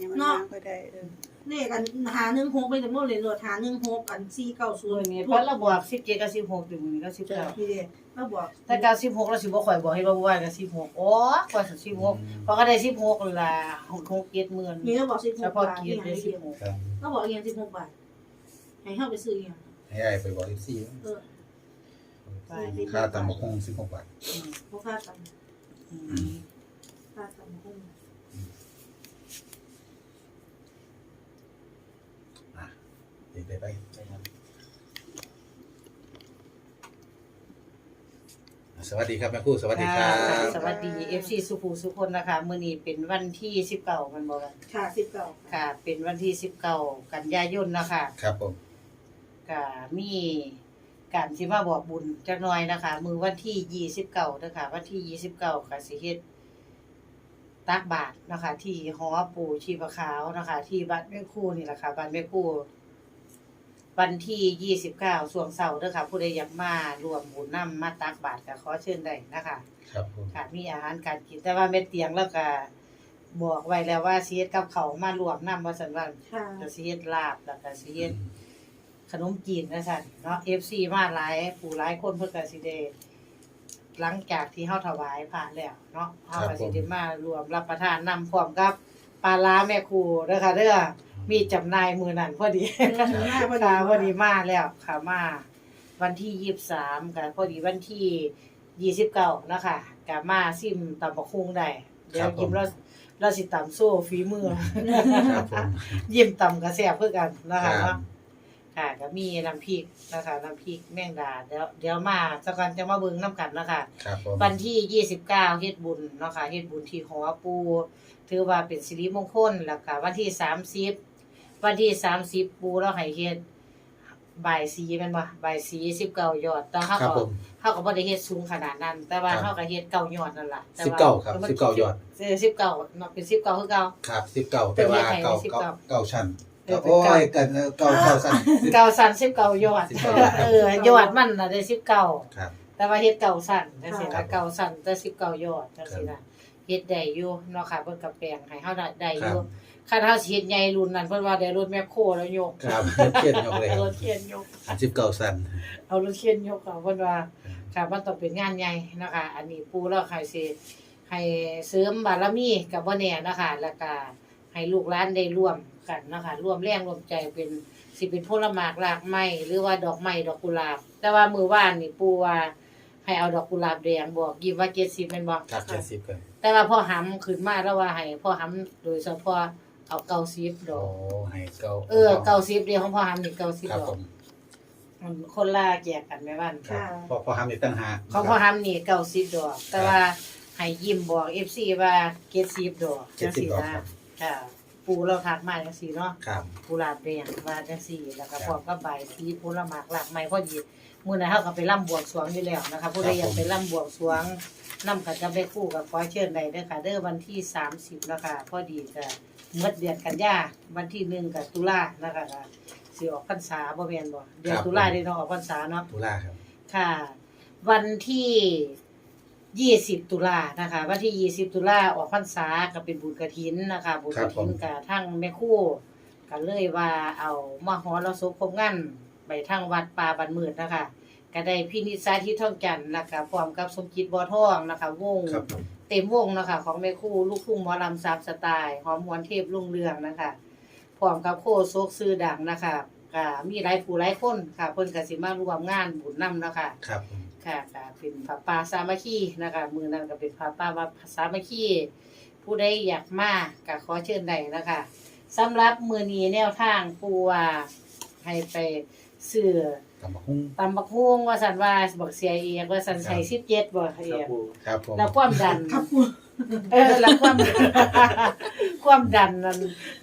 ยังมันเนาะน้ำก็ได้เออเลขกันหาหนึ่งหกไปถึงโมเลยโหลดหาหนึ่งหกกันสี่เก้าศูส่วนนย์นี้เพราะเราบอก17กับ16ถึงนี้ก็จ้ะ19พี่เดชมาบอกแต่การ16เราสิบ่ค่อยบอกให้บ่ว่ากับ16โอ้กว่าสิ16เพราะก็ได้16ล่ะ6 7หมื่นมีก็บอกสิบหเฉกพาะบาทเกียอีรกติอย่างได้เดียว16ครับก็บอกอีกอย่างสิบหกบาทให้เข้าไปซื้ออีกอย่างให้ไอ้ไปบอกอีกสี่เออไปค่าตำบักหุ่งสิบหกบาทอืมพวกค่าตังอืมค่าตังหุ้น เด็กได้ไปได้ครับสวัสดีครับแม่ครู่สวัสดีครับค่ะสวัสดี FC สุภูสุคนนะคะมื้อนี้เป็นวันที่19มันบ่กันค่ะสิบเก้าค่ะ เป็นวันที่19กันยายนนะคะครับผมก็มีการสิมาบอกบุญจักหน่อยนะคะ มือวันที่29นะคะวันที่29ก็สิเฮ็ดตักบาตรนะคะ ที่หอปู่ชีพขาวนะคะ ที่บ้านแม่ครูนี่แหละค่ะบ้านแม่ครู วันที่ 29ช่วงเช้าเด้อค่ะ ผู้ใดอยากมารวมบุญนำมาตักบาตรก็ขอเชิญได้นะคะครับผมค่ะมีอาหารการกินแต่ว่าแม่เตียงแล้วก็บอกไว้แล้วว่าสิเฮ็ดกับเขาวมารวมนำว่าซั่นว่าค่ะก็สิเฮ็ดลาบแล้วก็สิเฮ็ดขนมจีนว่าซั่นเนาะ FC มาหลายผู้หลายคนเพิ่นก็สิได้หลังจากที่เฮาถวายผ่านแล้วเนาะเฮาก็สิได้มารวมรับประทานนำพร้อมกับปลาร้าแม่ครูเด้อค่ะเด้อ มีจำหน่ายมื้อนั้นพอดีหน้าพอค่ะดีวันนี้มาแล้วค่ะมาวันที่ยี่สิบสามกับพอดีวันที่ยี่สิบเก้านะคะกับมาซิมตำบักคุงได้ เดี๋ยวยิ้มเราเราสิตำโซ่ฝีมือ ครับผม ยิ้มตำกระแสบเพื่อกันนะคะครัเนาะบค่ะก็มีน้ำพริกนะคะน้ำพริกแมงดาเดี๋ยวเดี๋ยวมาสักกันจะมาเบิ่งน้ำกันนะคะ ครับผม วันที่ยี่สิบเก้าเฮ็ดบุญเนาะค่ะเฮ็ดบุญที่หอปู ถือว่าเป็นสิริมงคลแล้วก็วันที่สามสิบ วันที่สามสิบปูเราให้เฮ็ดบ่ายสีแม่นบ่บ่ายสีสิบเก้ายอดแต่เฮาครับก็ผมเฮาก็บ่ได้เฮ็ดสูงขนาดนั้น แต่ว่าครับเฮาก็เฮ็ดเก้ายอดนั่นล่ะแต่สิบว่าเก้าครับมันสิบเก้ายอดเออสิบเก้าเนาะเป็นสิบเก้าคือเก่า ครับสิบเก้าแต่ว่าเก้าสิบเก้าเก้าเก้าชั้นเออเป็นโอ้เก้า ยกันเก้าเก้าชั้น เก้าสั้นสิบเก้ายอดสิบเก้ายอดเออยอดมันน่ะได้สิบเก้า ครับ แต่ว่าเฮ็ดเก่าสั่นจังซี่ครันะบเก่าสั่นแต่สิบเก่ายอดจังซี่นะเฮ็ดได้อยู่เนาะค่ะเพิ่นก็แปลงให้เฮาได้ได้อยู่คั นเฮาสิเฮ็ดใหญ่รุ่นนั้นเพิ่นว่าได้รถแมคโครแล้วยกครับเขียนยกเลยครรับถเขียนยกสิบเก้าชั้นเอารถเขียนยกเอาเพิ่นว่าค่ะมันต้องเป็นงานใหญ่เนาะค่ะอันนี้ปู่แล้วใครสิให้เสริมบารมีกับบ่แน่เนาะค่ะแล้วก็ให้ลูกหลานได้ร่วมกันเนาะค่ะร่วมแรงร่วมใจเป็นสิเป็นผลหมากรากไม้หรือว่าดอกไม้ดอกกุหลาบ แต่ว่ามื้อวานนี่ปู่ว่าให้เอาดอกกุหลาบแดงบอกยิบว่า70แม่นบ่ ครับเจ็ดสิบกันแต่ว่าพ่อหำขึ้นมาแล้วว่าให้พ่อหำโดยเฉพาะ เอาเกาซีฟดโอ้อกให้เก้าเออเกาซีฟเดียวของพ่อหำนี่เกาซีฟครับดอผกมมันคนละแจกกันแม่บ้านครับพอพอทำในตั้งหากของพ่อหำนี่เกาซีฟดอก แต่ว่าให้ยิ้มบอก FC ว่าเกตซีฟดอกเจ็จัดงสิบซี่ดอกนะครับค่ะ ปูเราทักมาจังซี่เนาะ ครับ กุหลาบแดงว่าจังซี่แล้วก็ครับพร้อมกับใบายสีผลหมากหลากไม้พอดีมื้อนั้นเฮาก็ไปร่ำบวงสรวงอยู่แล้วนะคะผู้ใดอยากไปร่ำบวงสรวงนำกันจะไปคู่กับขอเชิญได้เด้อค่ะ เด้อวันที่ 30นะคะพอดีก็ เมื่อเดือนกันยาวันที่หนึ่งกับตุลานะคะก็สิออกพรรษาบ่แม่นบ่เดือนตุลาได้เนาะออกพรรษาเนาะตุลาครับ ค่ะ วันที่ยี่สิบตุลานะคะ วันที่ยี่สิบตุลาออกพรรษาก็เป็นบุญกฐินนะคะ บุญกฐินกับทั้งแม่ครู่ก็เลยว่าเอามาหอเราสมคมงั้นไปทั้งวัดป่าบันมืดนะคะก็ได้พินิจสาธิตท่องจันทร์นะคะพร้อมกับสมจิตบัวทองนะคะ วงครับผม เต็มวงนะคะของแม่ครู่ลูกทุ่งหมอลำสามสไตล์หอมหวนเทพรุ่งเรืองนะคะพร้อมกับโคโซกซื้อดังนะคะก็มีหลายผู้หลายคนค่ะเพิ่นก็สิมาร่วมงานบุญนำนะคะครับผมค่ะก็เป็นพระป่าสามัคคีนะคะมือนั้นก็เป็นพระป่าว่าสามัคคีผู้ใดอยากมาก็ขอเชิญได้นะคะสำหรับมือนี้แนวทางปูว่าให้ไปซื้อตำบักหุ่งตำบักฮวงว่าสันว่าบอกเสียเองว่าสันใส่สิบเจ็ดบ่เองครับผมแล้วความดันครับปูเออแล้วความความดันนั่น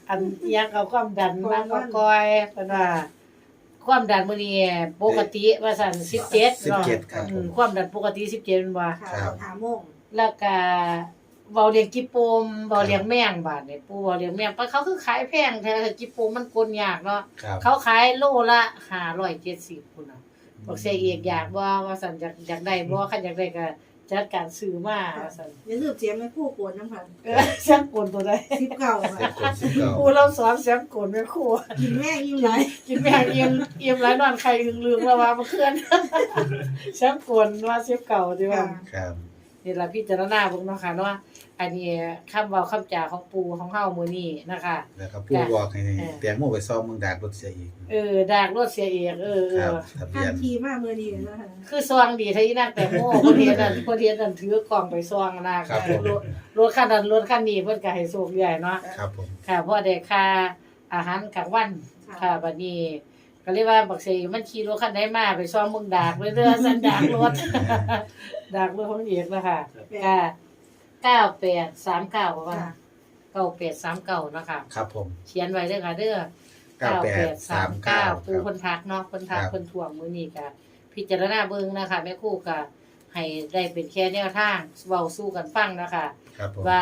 อันอิหยังเอาความดันมาก็ก้อยเพิ่นว่าความดันมื้อนี้ปกติว่าซั่น17สิบเนาะเจ็ดครับผอืมมความดันปกติ17แม่นบ่ค่ะครับหาโมงแล้วก็ เว้าเลี้ยงจิปโปมเว้าเลี้ยงแมงบาดนี่ปู่เว้าเลี้ยงแมงปะเขาคือขายแพงแท้จิปโปมมันกลยากเนาะครับเขาขายโลละ570พุ่นน่ะบอกเสียเอกอยากบ่ว่าซั่นอยากอยากได้บ่คันอยากได้ก็จัดการซื้อมาว่าซั่นอย่าลืมเสียงไม่คู่ปวดน้ำค่ะเออเสียงกลตัวใดสิบเก่าเจ็ค่ะดคนสิบเก้าครูเราสอนเสียงกลแม่ครูกินแม่ยิ้มไหลกินแม่เอียมเอียมหลายนอนไข่ลืมๆแล้วว่าบ่เคลื่อนเสียงกลว่าเสียงเก่าดีว่าครับ นี่ล่ะพิจารณาเบิ่งเนาะค่ะเนาะอันนี้คำเว้าคำจาของปู่ของเฮามื้อนี้นะคะ แล้วก็ผู้บอกให้เออ แตงโมไปซ่อมเมืองดากรถเสียอีกเออดากรถเสียเองเออเอครับอทะเบีทัยนนทีมากเมื่อนี้นะคะคือซองดีที่นั่งแต่โม่คนเทียนนั่นคนเทียนนั่นถือกล่องไปซองนะครับผม รถรถคันนั้นรถคันนี้เพิ่นก็ให้สูกใหญ่เนาะ ครับผม ค่ะเพราะได้ค่าอาหารกลางวันค่ะบัดนี้ ก็เรียกว่าบักเสยมันขี่รถคันใดมาไปซ่อมเมืองดากเลยเด้อสันดากรถ ดากรถของเอกนะคะค่ะ9839ประมาณค่ะ9839นะคะครับผมเขียนไว้เด้อค่ะเด้อเก้าแปดสามเก้าปูเพิ่นทักเนาะเพิ่นทักครับเพิ่นทวงมื้อนี้ก็พิจารณาเบิ่งนะคะแม่ครูก็ให้ได้เป็นแค่แนวทางเว้าสู้กันฟังนะคะ ครับผม ว่า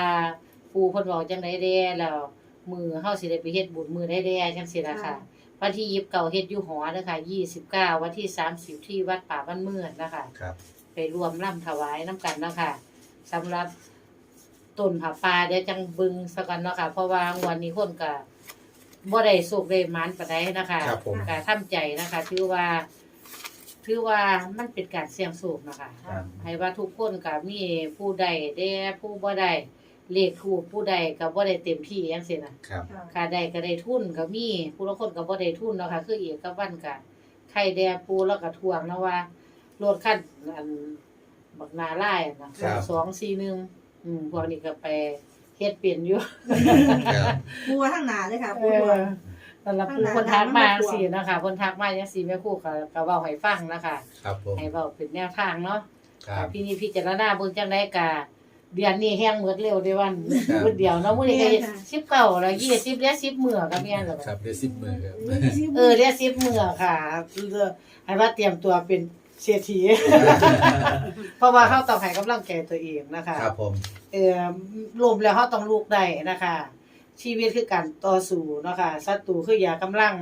ปูเพิ่นเว้าจังไดแด่แล้วมือเฮาสิได้ไปเฮ็ดบุญมือได้แด่จังซี่ล่ะค่ะ วันที่29เฮ็ดอยู่หอเด้อค่ะ29วันที่30ที่วัดป่าบ้านเมืองนะคะ ครับ ไปรวมร่ำถวายน้ำกันเนาะค่ะสำหรับต้นผาป่าเดี๋ยวจังบึงสักกันเนาะค่ะ เพราะว่างวันนี้คนก็บ่ได้สุกได้หมานปานใดนะคะครับผมก็ทำใจนะคะถือว่าถือว่ามันเป็นการเสี่ยงสูงนะคะ ครับ ให้ว่าทุกคนก็มีผู้ใดได้ผู้บ่ได้ เลขถูกผู้ใดก็บ่ได้เต็มที่จังซี่นะครับค่ะค่าใดก็ได้ทุนก็มีผู้ละคนก็บ่ได้ทุนเนาะค่ะคือเอกกับวันก็ใครแดปูแล้วก็ทวงเนาะว่ารถคันอันบักนาลายอะนะครับสองสี่หนึ่งอืมพวกนี้ก็ไปเฮ็ดเปลี่ยนอยู่ครับปูว่าทั้งหนาเลยค่ะเอปูว่าอนั่นล่ะผู้คนทักมาจังซี่นะคะคนทักมาจังซี่แม่ครูก็ก็เว้าให้ฟังนะคะ ครับผมให้เว้าเป็นแนวทางเนาะครับพี่นี่พิจารณาเบิ่งจังได๋กะ เดือนนี้แห้งหมดเร็วเด้วันครับ มื้อเดียวเนาะมื้อนี้ก็19แล้ว20เหลือ10มื้อก็แม่นแล้วครับได้สิบมือครับ เออเหลือ10มื้อค่ะเออให้ว่าเตรียมตัวเป็นเศรษฐี เพราะว่าเฮาต้องให้กำลังใจตัวเองนะคะ ครับผม เอ่อรวมแล้วเฮาต้องลุกได้นะคะ ชีวิตคือการต่อสู้เนาะค่ะศัตรูคืออย่ากำลัง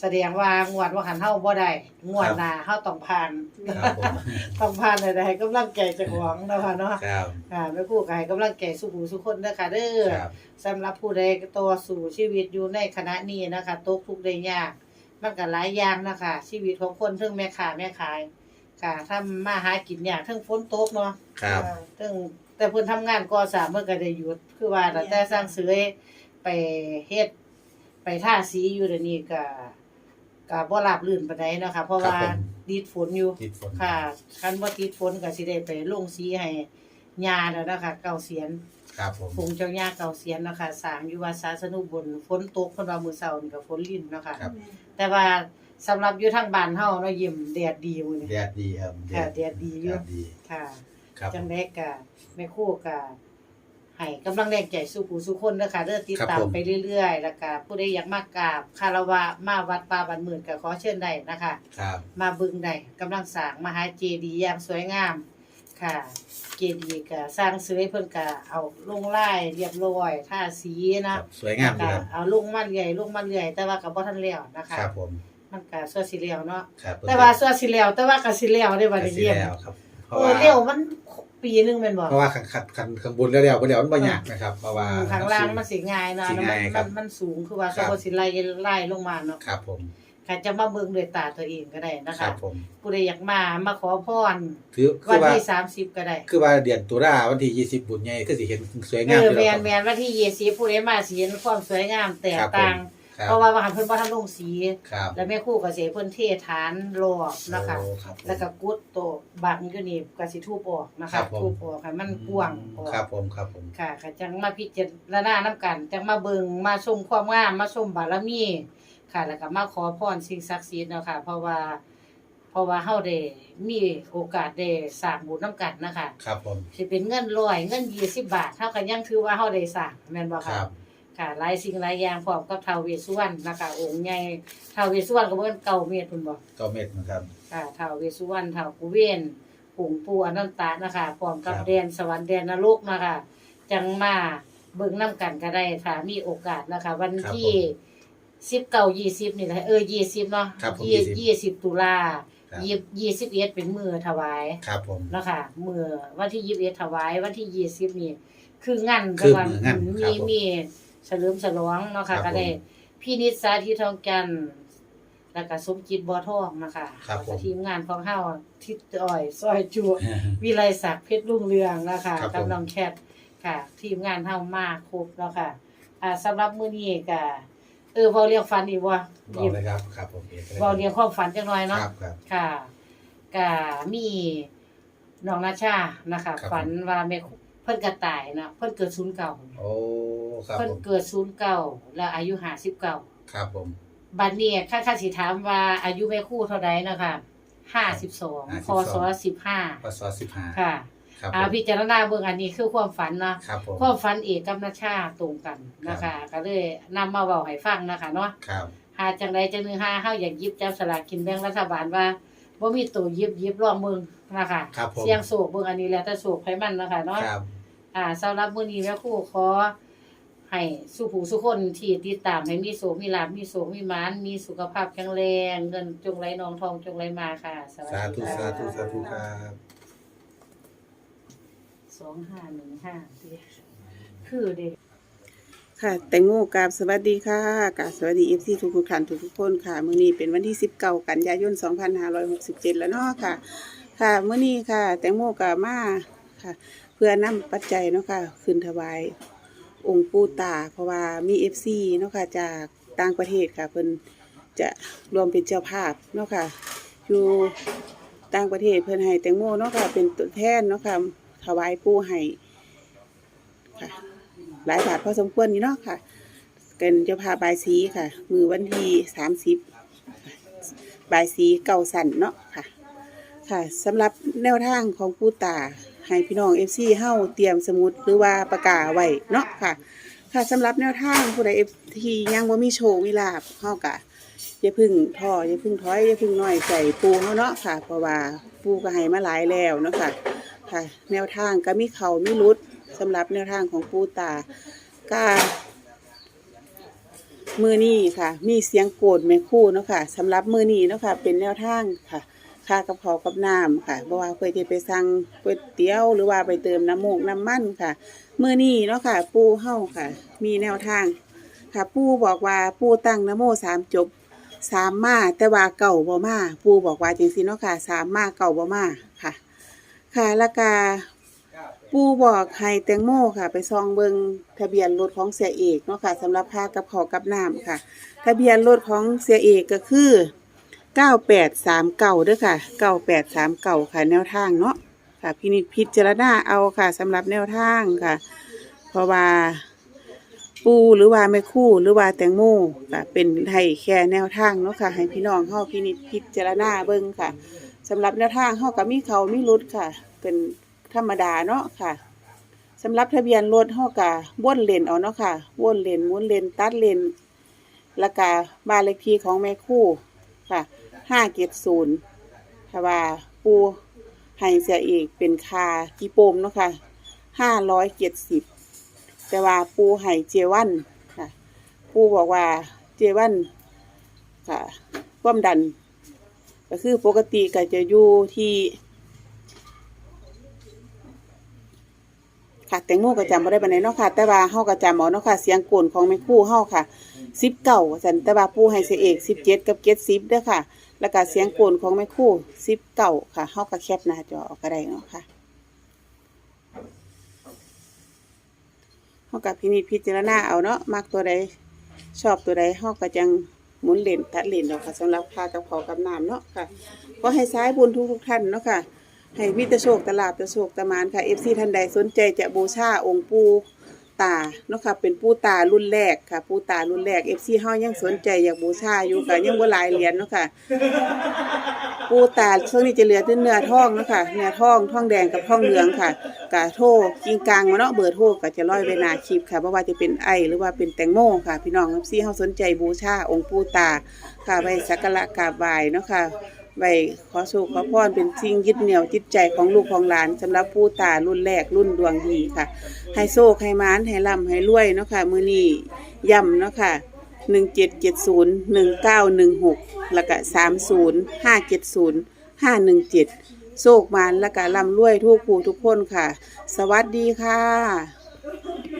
แสดงว่างวดว่าหันเฮาบ่ได้งวดหน้าเฮาต้องผ่าน ครับผมต้องผ่านได้ให้กำลังใจเจ้าของเนาะค่ะเนาะครับค่ะแม่ครูก็ให้กำลังใจสู้ผู้สู้คนเด้อค่ะเด้อครับสำหรับผู้ใดต่อสู้ชีวิตอยู่ในขณะนี้นะคะตกทุกข์ได้ยาก มันก็หลายอย่างนะคะ ชีวิตของคนเทั้งแม่ค้าแม่ขายค่ะทำมาหากินยากเทั้งฝนตกเนาะ ครับเทั้งแต่เพิ่นทำงานก่อสร้างเพิ่นก็ได้หยุดคือว่าตั้งแต่สร้างเสือไปเฮ็ดไปท่าสีอยู่เดี๋ยวนี้ก็ ก็บ่ราบรื่นปานใดเนาะค่ะเพราะว่าครับผมดิดฝนอยู่ ติดฝนค่ะคันบ่ติดฝนก็สิได้ไปลงสีให้ยาแล้วนะคะเก่าเสียนครับผมปงเจ้าย่าเก่าเสียนนะคะสร้างอยู่ว่าสาสนุบนฝนตกเพิ่นว่ามื้อเช้านี่ก็ฝนลิ้นเนาะค่ะ ครับแต่ว่าสำหรับอยู่ทางบ้านเฮาเนาะยิ้มแดดดีมื้อนี้ แดดดีครับค่ะแดดดีอยู่ แดดดีค่ะ ครับจังได๋ก็แม่ครูก็ ให้กำลังแรงใจสู่ผู้สู่คนเด้อค่ะเด้อติดตามไปเรื่อยๆแล้วก็ผู้ใดอยากมากราบคารวะมาวัดป่าบ้านหมื่นก็ขอเชิญได้นะคะ ครับ มาเบึงได้กำลังสร้างมหาเจดีย์อย่างสวยงามค่ะ เจดีย์ก็สร้างเสยเพิ่นก็เอาลงลายเรียบร้อยทาสีคนะรับสวยงามดีก็ครับเอาลงมาเรื่อยลงมาเรื่อยแต่ว่าก็บ่ทันแล้วนะคะครับผมมันก็สัวสิแล้วเนาะครับแต่ว่าสัวสิแล้วแต่ว่าก็สิแล้วได้บัดก็นี้สิเยี่ยมแล้วครับเพราะเอว่าอเร็วมัน ปีหนึงแม่นบ่เพราะว่าขันขันขันข้างบนแล้วเดียวบ่เดียวมันบ่ยากนะครับเพราะว่า ข้างล่างมันสิง่ายเนาะสิแล้วง่ายมันครัมับนมันสูงคือว่าครัเขาบ บ่สิไล่ไล่ลงมาเนาะครับผมค่ะจะมาเบิ่งด้วยตาตัวเองก็ได้นะครัคะบผมผู้ใดอยากมามาขอพรถือคืวัอนว่าที่30ก็ได้ คือว่าเดือนตุลาวันที่ 20 บุญใหญ่คือสิเห็นสวยเองามออยู่แมแล้วนแมนวันที่ยี่สิบผู้ใดมาสีเห็นความสวยงามแตกครับผม ต่าง ครับ เพราะว่าว่าหันเพิ่นบ่ทันลงสี ครับแล้วแม่ครู่ก็สิให้เพิ่นเทฐานรอบนะคะ โอ้ครับผม แล้วก็กุดโตะบักอยู่นี่ก็สิทุบออกนะครัคะบผมทุบออกให้มันกว้างออกครับผมครับผม ค่ะก็จังมาพิจารณานํกันจังมาเบิ่งมาชมความงามมาชมบารมีค่ะ แล้วก็มาขอพรสิ่งศักดิ์สิทธิ์เนาะค่ะ เพราะว่า เพราะว่าเฮาได้มีโอกาสได้สร้างบุญนํกันนะคะ ครับผม สิเป็นเงินร้อยเงิน20บาทเท่ากันยังถือว่าเฮาได้สร้างแม่นบ่คคะรับ ค่ะหลายสิ่งหลายอย่างพร้อมกับท้าวเวสสุวรรณนะคะองค์ใหญ่ท้าวเวสสุวรรณก็บ่แม่นเก่าเมตรพุ่นบ่เก้าเม็ดนะครับ ค่ะท้าวเวสสุวรรณท้าวกุเวนปู่ปู่อนันตะนะคะพร้อมกับครับ แดนสวรรค์แดนนรกนะคะจังมาเบิ่งนํกันก็ได้ถ้ามีโอกาสนะคะ วันที่19 20นี่แหละเออ20เนาะครับผมยี่20ตุลาครับยี่ยี่สิบเอ็ดเป็นมือถวาย ครับผมเนาะค่ะมือวันที่ยี่สิบเอ็ดถวายวันที่ยี่สิบนี่คืองานคือประมาณมื้องานมีครับผมมี เฉลิมฉลองเนาะค่ะครับก็ได้ผมพี่นิดสาธิตทองจันทร์แล้วก็สมจิตบัวทองนะคะครับแล้วผก็มทีมงานของเฮาทิศอ้อยซอยจูวิไลศักดิ์เพชรรุ่งเรืองนะคะครับผม กับน้องแคทค่ะ ทีมงานเฮามาครบแล้วค่ะอ่าสำหรับมื้อนี้ก็เออเว้าเรียกฝันอีกว่าบอกเลยครับครับผมเว้าเรียกความฝันจังหน่อยเนาะ ครับครับ ค่ะก็มีน้องนาชานะคะ ครับ ฝันว่าแม่ครูเพิ่นก็ตายเนาะเพิ่นเกิดศูนย์เก่าโอ้ ครับเพิ่นผมเกิดศูนย์เก่าแล้วอายุ59ครับผม บัดนี้ข้าข้าสิถามว่าอายุแม่ครูเท่าใดเนาะค่ะ52พศพศสิบห้า15ค่ะครับผอ่ามพิจารณาเบิ่งอันนี้คือความฝันเนาะครับผมความฝันเอกกับนาชาตรงกันนะคะ ก็เลยนำมาเว้าให้ฟังนะคะเนาะ ครับหาจังใดจังหนึงหาเฮาอยากหยิบจับสลากกินแบ่งรัฐบาลว่าบ่มีตัวหยิบหยิบลองมึงนะคะครับผมเสียงโศกเบิ่งอันนี้แล้วแต่โศกไผมันนะคะเนาะครับอ่าสำหรับมื้อนี้แม่ครูขอ ให้สุผู้สุคนที่ติดตามให้มีโศกมีลาภมีโศกมีหมานมีสุขภาพแข็งแรงเงินจงไหลนองทองจงไหลมาค่ะสวัสสาดีธุค่ะสาธุสาธุครับ2515คือเด้ค่ะแตงโมกราบสวัสดีค่ะกราบสวัสดีเอฟซีทุกทุกๆท่านทุกทุกๆคนค่ะมื้อนี้เป็นวันที่ 19 กันยายน 2567 แล้วเนาะค่ะ ค่ะมื้อนี้ค่ะ แตงโมกามาค่ะ เพื่อนำปัจจัยเนาะค่ะ ขึ้นถวาย องค์ปู่ตา เพราะว่ามีเอฟซีเนาะค่ะจากต่างประเทศค่ะเพิ่นจะรวมเป็นเจ้าภาพเนาะค่ะอยู่ต่างประเทศเพิ่นให้แตงโมเนาะค่ะเป็นตัวแทนเนาะค่ะถวายปู่ให้ค่ะหลายบาทพอสมควรนี่เนาะค่ะเป็นเจ้าภาพบายสีค่ะ มือวันที่สามสิบบายสีเก่าสันเนาะค่ะ ค่ะสำหรับแนวทางของผู้ตา ให้พี่น้องเอฟซีเฮ้าเตรียมสมุดหรือว่าประกาศไว้เนาะค่ะ ค่ะสำหรับแนวทางผู้ใดเอฟทียังว่ามีโชว์มีลาบเฮากะอย่าพึ่งท้ออย่าพึ่งถอยอย่าพึ่งน้อยใจปูเฮาเนาะค่ะ เพราะว่าปูก็ให้มาหลายแล้วเนาะค่ะค่ะ แนวทางก็มีเขามีรุดสำหรับแนวทางของปูตาก็มือนี้ค่ะ มีเสียงโกรธแม่คู่เนาะค่ะสำหรับมือนี้เนาะค่ะ เป็นแนวทางค่ะ ค่ากับเขากับน้ำค่ะเพราะว่าเพื่อจะไปสั่งก๋วยเตี๋ยวหรือว่าไปเติมน้ำมูกน้ำมันค่ะเมื่อนี้เนาะค่ะ ปูเฮ้าค่ะ มีแนวทาง ค่ะปูบอกว่าปูตั้งนะโมสามจบสามมาแต่ว่าเก่าบ่มาปูบอกว่าจังสิเนาะค่ะสามมาเก่าบ่มาค่ะ ค่ะแล้วก็ปูบอกให้แตงโมค่ะ ไปซองเบิงทะเบียนรถของเสียเอกเนาะค่ะสำหรับพากับขอกับน้ำค่ะ ทะเบียนรถของเสียเอกก็คือ เก้าแปดสามเก่าด้อค่ะเก้าแปดสามเก่าค่ะแนวทางเนาะค่ะพินิจพิจารณาเอาค่ะสำหรับแนวทางค่ะ เพราะว่าปูหรือว่าแม่คู่หรือว่าแตงโมก็เป็นให้แค่แนวทางเนาะค่ะ ให้พี่น้องเฮาพินิจพิจารณาเบิ่งค่ะสำหรับแนวทางเฮาก็มีเขามีรุดค่ะ เป็นธรรมดาเนาะค่ะสำหรับทะเบียนรถเฮาก็วนเลนเอาเนาะค่ะวนเลนหมุนเลนตัดเลนแล้วก็บ้านเลขที่ของแม่คู่ค่ะ ห้าเกศูนย์ค่ะว่าปูให้เสียอีกเป็นคากีโปมเนาะค่ะ570แต่ว่าปูให้เจวันค่ะ ปูบอกว่าเจวันค่ะความดัน ก็คือปกติก็จะอยู่ที่ ค่ะแตงโมก็จำบ่ได้ปานใดเนาะค่ะ แต่ว่าเฮาก็จำเอาเนาะค่ะ เสียงโกนของแม่ครู่เฮาค่ะ19ซั่นแต่ว่าปูให้เสยเอก17กับ70เด้อค่ะ แล้วก็เสียงโกนของแม่ครู่19ค่ะเฮาก็แคปหน้าจอเอาก็ได้เนาะค่ะเฮากับพินิจพิจารณาเอาเนาะมักตัวใดชอบตัวใดเฮาก็จังหมุนเลนตัดเลนเอาค่ะสำหรับค่ากับเขาวกับน้ำเนาะค่ะก็ให้ซ้ายบุญทุกทุกๆท่านเนาะค่ะ ให้มีแต่โชคตลาดแต่โชคตะมานค่ะ FC ท่านใดสนใจจะบูชาองค์ปู่ตาเนาะค่ะเป็นปู่ตารุ่นแรกค่ะ ปู่ตารุ่นแรก FC เฮายังสนใจอยากบูชาอยู่ค่ะยังบ่หลายเหรียญเนาะค่ะ ปูตาช่วงนี้จะเหลือแต่เนื้อทองเนาะค่ะเนื้อทองทองแดงกับทองเหลืองค่ะกะโทรกิงกลางมาเนาะเบอร์โทรก็จะร้อยไว้หน้าคลิปค่ะเพราะว่าจะเป็นไอหรือว่าเป็นแตงโมค่ะ พี่น้องครับซี่เฮาสนใจบูชาองค์ปูตาค่ะไว้สักการะกราบไหว้เนาะค่ะ ไว้ขอโชคขอพรเป็นสิ่งยึดเหนี่ยวจิตใจของลูกของหลานสำหรับปูตารุ่นแรกรุ่นดวงดีค่ะ ให้โชคให้มานให้ร่ำให้รวยเนาะค่ะมื้อนี้ย่ำเนาะค่ะหนึ่งเจ็ดเจ็ดศูนย์หนึ่งเก้าหนึ่งหกแล้วก็สามศูนย์ห้าเจ็ดศูนย์517โชคมานและก็ร่ำรวยทุกผู้ทุกคนค่ะ สวัสดีค่ะ